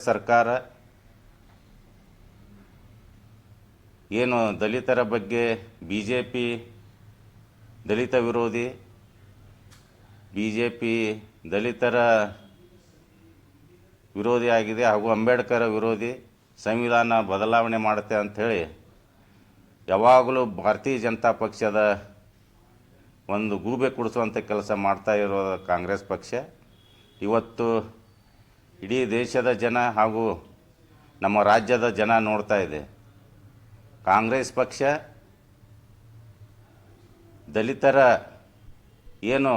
ಸರ್ಕಾರ ಏನು ದಲಿತರ ಬಗ್ಗೆ ಬಿ ಜೆ ಪಿ ದಲಿತ ವಿರೋಧಿ ಬಿ ಜೆ ಪಿ ದಲಿತರ ವಿರೋಧಿ ಆಗಿದೆ ಹಾಗೂ ಅಂಬೇಡ್ಕರ್ ವಿರೋಧಿ ಸಂವಿಧಾನ ಬದಲಾವಣೆ ಮಾಡುತ್ತೆ ಅಂಥೇಳಿ ಯಾವಾಗಲೂ ಭಾರತೀಯ ಜನತಾ ಪಕ್ಷದ ಒಂದು ಗೂಬೆ ಕುಡಿಸುವಂಥ ಕೆಲಸ ಮಾಡ್ತಾ ಇರೋ ಕಾಂಗ್ರೆಸ್ ಪಕ್ಷ. ಇವತ್ತು ಇಡೀ ದೇಶದ ಜನ ಹಾಗೂ ನಮ್ಮ ರಾಜ್ಯದ ಜನ ನೋಡ್ತಾ ಇದೆ. ಕಾಂಗ್ರೆಸ್ ಪಕ್ಷ ದಲಿತರ ಏನು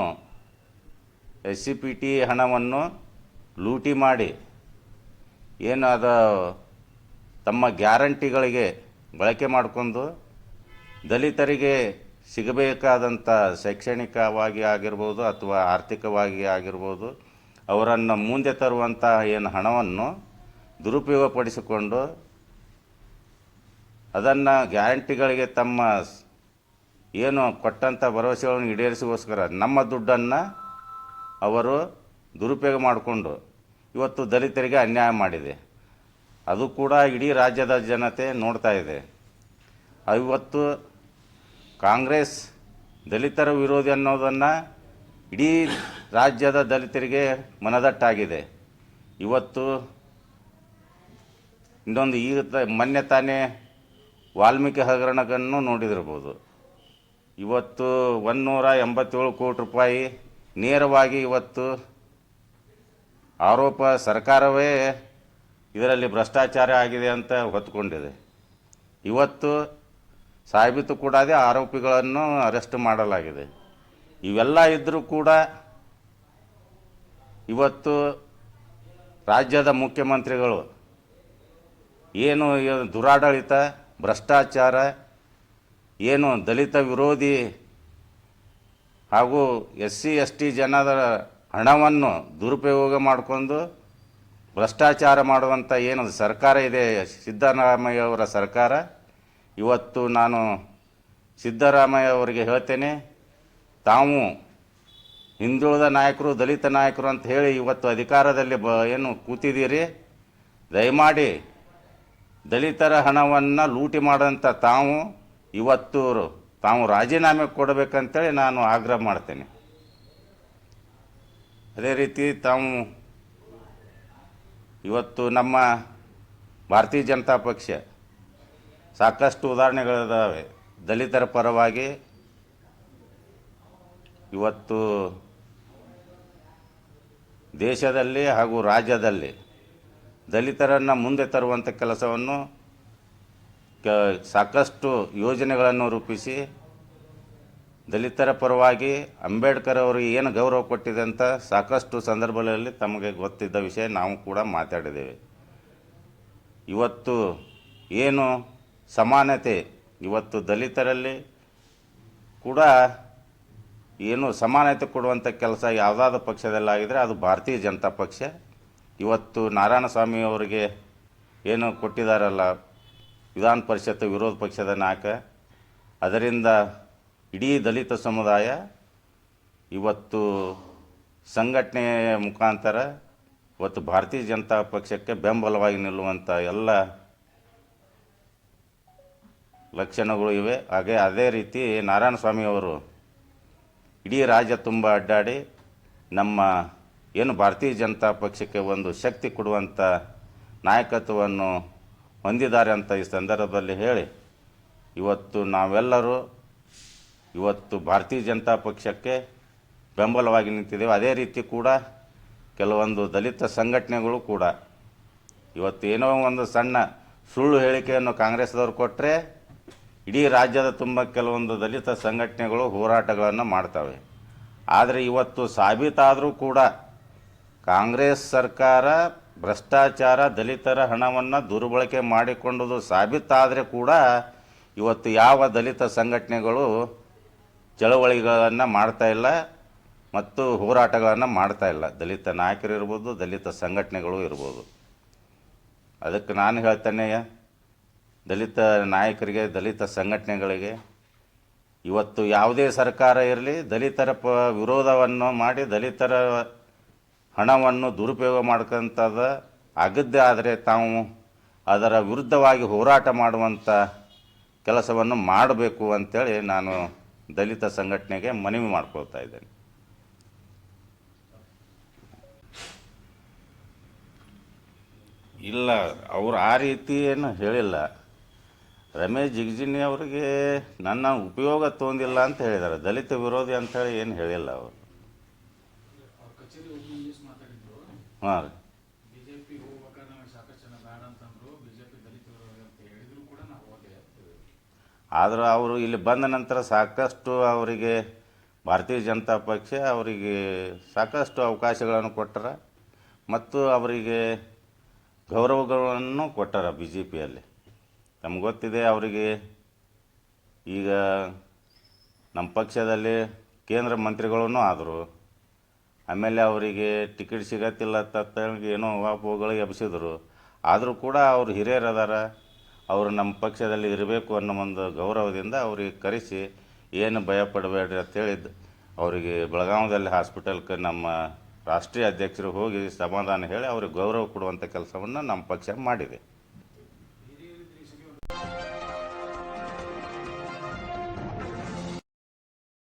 ಎಸ್ ಸಿ ಪಿ ಟಿ ಹಣವನ್ನು ಲೂಟಿ ಮಾಡಿ ಏನು ಅದು ತಮ್ಮ ಗ್ಯಾರಂಟಿಗಳಿಗೆ ಬಳಕೆ ಮಾಡಿಕೊಂಡು ದಲಿತರಿಗೆ ಸಿಗಬೇಕಾದಂಥ ಶೈಕ್ಷಣಿಕವಾಗಿ ಆಗಿರ್ಬೋದು ಅಥವಾ ಆರ್ಥಿಕವಾಗಿ ಆಗಿರ್ಬೋದು ಅವರನ್ನು ಮುಂದೆ ತರುವಂಥ ಏನು ಹಣವನ್ನು ದುರುಪಯೋಗಪಡಿಸಿಕೊಂಡು ಅದನ್ನು ಗ್ಯಾರಂಟಿಗಳಿಗೆ ತಮ್ಮ ಏನು ಕೊಟ್ಟಂಥ ಭರವಸೆಗಳನ್ನು ಈಡೇರಿಸಿಗೋಸ್ಕರ ನಮ್ಮ ದುಡ್ಡನ್ನು ಅವರು ದುರುಪಯೋಗ ಮಾಡಿಕೊಂಡು ಇವತ್ತು ದಲಿತರಿಗೆ ಅನ್ಯಾಯ ಮಾಡಿದೆ. ಅದು ಕೂಡ ಇಡೀ ರಾಜ್ಯದ ಜನತೆ ನೋಡ್ತಾ ಇದೆ. ಇವತ್ತು ಕಾಂಗ್ರೆಸ್ ದಲಿತರ ವಿರೋಧಿ ಅನ್ನೋದನ್ನು ಇಡೀ ರಾಜ್ಯದ ದಲಿತರಿಗೆ ಮನದಟ್ಟಾಗಿದೆ. ಇವತ್ತು ಇನ್ನೊಂದು ಈಗ ಮೊನ್ನೆ ತಾನೇ ವಾಲ್ಮೀಕಿ ಹಗರಣವನ್ನು ನೋಡಿದಿರ್ಬೋದು ಇವತ್ತು ಒಂದುನೂರ ಎಂಬತ್ತೇಳು ಕೋಟಿ ರೂಪಾಯಿ ನೇರವಾಗಿ ಇವತ್ತು ಆರೋಪ ಸರ್ಕಾರವೇ ಇದರಲ್ಲಿ ಭ್ರಷ್ಟಾಚಾರ ಆಗಿದೆ ಅಂತ ಹೊತ್ಕೊಂಡಿದೆ. ಇವತ್ತು ಸಾಬೀತು ಕೂಡ ಆರೋಪಿಗಳನ್ನು ಅರೆಸ್ಟ್ ಮಾಡಲಾಗಿದೆ. ಇವೆಲ್ಲ ಇದ್ದರೂ ಕೂಡ ಇವತ್ತು ರಾಜ್ಯದ ಮುಖ್ಯಮಂತ್ರಿಗಳು ಏನು ದುರಾಡಳಿತ, ಭ್ರಷ್ಟಾಚಾರ, ಏನು ದಲಿತ ವಿರೋಧಿ ಹಾಗೂ ಎಸ್ ಸಿ ಎಸ್ ಟಿ ಜನರ ಹಣವನ್ನು ದುರುಪಯೋಗ ಮಾಡಿಕೊಂಡು ಭ್ರಷ್ಟಾಚಾರ ಮಾಡುವಂಥ ಏನು ಸರ್ಕಾರ ಇದೆ, ಸಿದ್ದರಾಮಯ್ಯ ಅವರ ಸರ್ಕಾರ. ಇವತ್ತು ನಾನು ಸಿದ್ದರಾಮಯ್ಯ ಅವರಿಗೆ ಹೇಳ್ತೇನೆ ತಾವು ಹಿಂದುಳಿದ ನಾಯಕರು, ದಲಿತ ನಾಯಕರು ಅಂತ ಹೇಳಿ ಇವತ್ತು ಅಧಿಕಾರದಲ್ಲಿ ಬ ಏನು ಕೂತಿದ್ದೀರಿ? ದಯಮಾಡಿ ದಲಿತರ ಹಣವನ್ನು ಲೂಟಿ ಮಾಡೋಂಥ ತಾವು ಇವತ್ತು ತಾವು ರಾಜೀನಾಮೆ ಕೊಡಬೇಕಂತೇಳಿ ನಾನು ಆಗ್ರಹ ಮಾಡ್ತೇನೆ. ಅದೇ ರೀತಿ ತಾವು ಇವತ್ತು ನಮ್ಮ ಭಾರತೀಯ ಜನತಾ ಪಕ್ಷ ಸಾಕಷ್ಟು ಉದಾಹರಣೆಗಳಿದ್ದಾವೆ ದಲಿತರ ಪರವಾಗಿ ಇವತ್ತು ದೇಶದಲ್ಲಿ ಹಾಗೂ ರಾಜ್ಯದಲ್ಲಿ ದಲಿತರನ್ನು ಮುಂದೆ ತರುವಂಥ ಕೆಲಸವನ್ನು ಕ ಸಾಕಷ್ಟು ಯೋಜನೆಗಳನ್ನು ರೂಪಿಸಿ ದಲಿತರ ಪರವಾಗಿ ಅಂಬೇಡ್ಕರ್ ಅವರು ಏನು ಗೌರವ ಕೊಟ್ಟಿದೆ ಅಂತ ಸಾಕಷ್ಟು ಸಂದರ್ಭಗಳಲ್ಲಿ ತಮಗೆ ಗೊತ್ತಿದ್ದ ವಿಷಯ ನಾವು ಕೂಡ ಮಾತಾಡಿದ್ದೇವೆ. ಇವತ್ತು ಏನು ಸಮಾನತೆ ಇವತ್ತು ದಲಿತರಲ್ಲಿ ಕೂಡ ಏನು ಸಮಾನತೆ ಕೊಡುವಂಥ ಕೆಲಸ ಯಾವುದಾದ ಪಕ್ಷದಲ್ಲಾಗಿದ್ದರೆ ಅದು ಭಾರತೀಯ ಜನತಾ ಪಕ್ಷ. ಇವತ್ತು ನಾರಾಯಣ ಸ್ವಾಮಿ ಅವರಿಗೆ ಏನು ಕೊಟ್ಟಿದ್ದಾರಲ್ಲ ವಿಧಾನ ಪರಿಷತ್ ವಿರೋಧ ಪಕ್ಷದ ನಾಯಕ. ಅದರಿಂದ ಇಡೀ ದಲಿತ ಸಮುದಾಯ ಇವತ್ತು ಸಂಘಟನೆ ಮುಖಾಂತರ ಇವತ್ತು ಭಾರತೀಯ ಜನತಾ ಪಕ್ಷಕ್ಕೆ ಬೆಂಬಲವಾಗಿ ನಿಲ್ಲುವಂಥ ಎಲ್ಲ ಲಕ್ಷಣಗಳು ಇವೆ. ಹಾಗೆ ಅದೇ ರೀತಿ ನಾರಾಯಣ ಸ್ವಾಮಿ ಅವರು ಇಡೀ ರಾಜ್ಯ ತುಂಬ ಅಡ್ಡಾಡಿ ನಮ್ಮ ಏನು ಭಾರತೀಯ ಜನತಾ ಪಕ್ಷಕ್ಕೆ ಒಂದು ಶಕ್ತಿ ಕೊಡುವಂಥ ನಾಯಕತ್ವವನ್ನು ಹೊಂದಿದ್ದಾರೆ ಅಂತ ಈ ಸಂದರ್ಭದಲ್ಲಿ ಹೇಳಿ, ಇವತ್ತು ನಾವೆಲ್ಲರೂ ಇವತ್ತು ಭಾರತೀಯ ಜನತಾ ಪಕ್ಷಕ್ಕೆ ಬೆಂಬಲವಾಗಿ ನಿಂತಿದ್ದೇವೆ. ಅದೇ ರೀತಿ ಕೂಡ ಕೆಲವೊಂದು ದಲಿತ ಸಂಘಟನೆಗಳು ಕೂಡ ಇವತ್ತು ಏನೋ ಒಂದು ಸಣ್ಣ ಸುಳ್ಳು ಹೇಳಿಕೆಯನ್ನು ಕಾಂಗ್ರೆಸ್ದವ್ರು ಕೊಟ್ಟರೆ ಇಡೀ ರಾಜ್ಯದ ತುಂಬ ಕೆಲವೊಂದು ದಲಿತ ಸಂಘಟನೆಗಳು ಹೋರಾಟಗಳನ್ನು ಮಾಡ್ತವೆ. ಆದರೆ ಇವತ್ತು ಸಾಬೀತಾದರೂ ಕೂಡ ಕಾಂಗ್ರೆಸ್ ಸರ್ಕಾರ ಭ್ರಷ್ಟಾಚಾರ, ದಲಿತರ ಹಣವನ್ನು ದುರ್ಬಳಕೆ ಮಾಡಿಕೊಂಡುದು ಸಾಬೀತಾದರೆ ಕೂಡ ಇವತ್ತು ಯಾವ ದಲಿತ ಸಂಘಟನೆಗಳು ಚಳವಳಿಗಳನ್ನು ಮಾಡ್ತಾ ಇಲ್ಲ ಮತ್ತು ಹೋರಾಟಗಳನ್ನು ಮಾಡ್ತಾ ಇಲ್ಲ. ದಲಿತ ನಾಯಕರು ಇರ್ಬೋದು, ದಲಿತ ಸಂಘಟನೆಗಳು ಇರ್ಬೋದು. ಅದಕ್ಕೆ ನಾನು ಹೇಳ್ತೇನೆ ದಲಿತ ನಾಯಕರಿಗೆ, ದಲಿತ ಸಂಘಟನೆಗಳಿಗೆ ಇವತ್ತು ಯಾವುದೇ ಸರ್ಕಾರ ಇರಲಿ, ದಲಿತರ ಪ, ವಿರೋಧವನ್ನು ಮಾಡಿ ದಲಿತರ ಹಣವನ್ನು ದುರುಪಯೋಗ ಮಾಡ್ಕೊಂಥದ್ದು ಅಗದ್ಯ ಆದರೆ ತಾವು ಅದರ ವಿರುದ್ಧವಾಗಿ ಹೋರಾಟ ಮಾಡುವಂಥ ಕೆಲಸವನ್ನು ಮಾಡಬೇಕು ಅಂತೇಳಿ ನಾನು ದಲಿತ ಸಂಘಟನೆಗೆ ಮನವಿ ಮಾಡ್ಕೊಳ್ತಾ ಇದ್ದೇನೆ. ಇಲ್ಲ, ಅವರು ಆ ರೀತಿ ಏನು ಹೇಳಿಲ್ಲ. ರಮೇಶ್ ಜಿಗಜಿನಿ ಅವರಿಗೆ ನನ್ನ ಉಪಯೋಗ ತೊಂದಿಲ್ಲ ಅಂತ ಹೇಳಿದ್ದಾರೆ ದಲಿತ ವಿರೋಧಿ ಅಂತೇಳಿ ಏನು ಹೇಳಿಲ್ಲ ಅವರು. ಹಾಂ ರೀ. ಅಂತ ಆದರೂ ಅವರು ಇಲ್ಲಿ ಬಂದ ನಂತರ ಸಾಕಷ್ಟು ಅವರಿಗೆ ಭಾರತೀಯ ಜನತಾ ಪಕ್ಷ ಅವರಿಗೆ ಸಾಕಷ್ಟು ಅವಕಾಶಗಳನ್ನು ಕೊಟ್ಟರ ಮತ್ತು ಅವರಿಗೆ ಗೌರವಗಳನ್ನು ಕೊಟ್ಟರ ಬಿ ಜೆ ಪಿಯಲ್ಲಿ ನಮ್ಗೆ ಗೊತ್ತಿದೆ ಅವರಿಗೆ ಈಗ ನಮ್ಮ ಪಕ್ಷದಲ್ಲಿ ಕೇಂದ್ರ ಮಂತ್ರಿಗಳೂ ಆದರು. ಆಮೇಲೆ ಅವರಿಗೆ ಟಿಕೆಟ್ ಸಿಗತ್ತಿಲ್ಲ ತತ್ತಂಗೆ ಏನೋ ವಾಪುಗಳು ಎಬ್ಸಿದ್ರು. ಆದರೂ ಕೂಡ ಅವರು ಹಿರಿಯರು ಅದಾರ ಅವರು ನಮ್ಮ ಪಕ್ಷದಲ್ಲಿ ಇರಬೇಕು ಅನ್ನೋ ಒಂದು ಗೌರವದಿಂದ ಅವ್ರಿಗೆ ಕರೆಸಿ ಏನು ಭಯ ಪಡಬೇಡ್ರಿ ಅಂತೇಳಿದ್ದು ಅವರಿಗೆ ಬೆಳಗಾವದಲ್ಲಿ ಹಾಸ್ಪಿಟಲ್ಗೆ ನಮ್ಮ ರಾಷ್ಟ್ರೀಯ ಅಧ್ಯಕ್ಷರು ಹೋಗಿ ಸಮಾಧಾನ ಹೇಳಿ ಅವ್ರಿಗೆ ಗೌರವ ಕೊಡುವಂಥ ಕೆಲಸವನ್ನು ನಮ್ಮ ಪಕ್ಷ ಮಾಡಿದೆ.